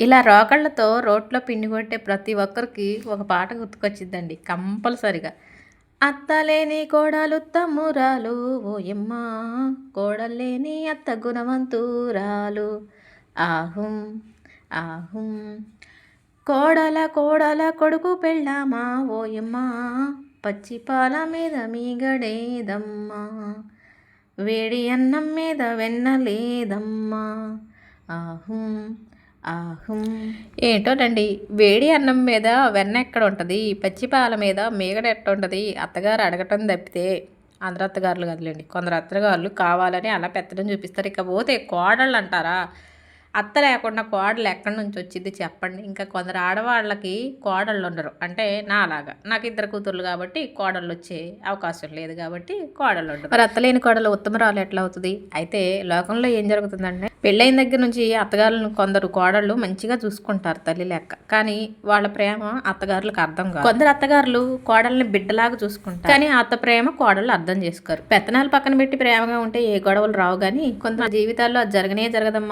ఇలా రోకళ్ళతో రోట్లో పిండి కొట్టే ప్రతి ఒక్కరికి ఒక పాట గుర్తుకొచ్చిద్దండి కంపల్సరిగా. అత్తలేని కోడలు తమ్మురాలు ఓయమ్మ కోడలేని అత్త గుణవంతురాలు. ఆహుం ఆహుం. కోడల కోడల కొడుకు పెళ్ళామా ఓయమ్మ పచ్చిపాల మీద మీగడేదమ్మా. వేడి అన్నం మీద వెన్న లేదమ్మా. ఆహుం ఆహుం. ఏంటోనండి వేడి అన్నం మీద వెన్న ఎక్కడ ఉంటుంది? పచ్చి పాల మీద మీగడ ఎట్ట ఉంటుంది? అత్తగారు అడగటం తప్పితే అందరు అత్తగారులు కదలండి కొందరు అత్తగారులు కావాలని అలా పెత్తడం చూపిస్తారు. ఇకపోతే కోడళ్ళు అంటారా అత్త లేకుండా కోడలు ఎక్కడి నుంచి వచ్చింది చెప్పండి. ఇంకా కొందరు ఆడవాళ్ళకి కోడళ్ళు ఉండరు. అంటే నా అలాగా నాకు ఇద్దరు కూతుర్లు కాబట్టి కోడళ్ళు వచ్చే అవకాశం లేదు కాబట్టి కోడళ్ళు ఉండరు. మరి అత్తలేని కోడలు ఉత్తమరాలు ఎట్లా అవుతుంది? అయితే లోకంలో ఏం జరుగుతుందంటే పెళ్ళైన దగ్గర నుంచి అత్తగారులను కొందరు కోడళ్ళు మంచిగా చూసుకుంటారు తల్లి లెక్క. కానీ వాళ్ళ ప్రేమ అత్తగారులకు అర్థం కాదు. కొందరు అత్తగారులు కోడల్ని బిడ్డలాగా చూసుకుంటారు. కానీ అత్త ప్రేమ కోడళ్ళు అర్థం చేసుకోరు. పెత్తనాలు పక్కన పెట్టి ప్రేమగా ఉంటే ఏ గొడవలు రావు కానీ కొంత జీవితాల్లో అది జరగనే జరగదమ్మా.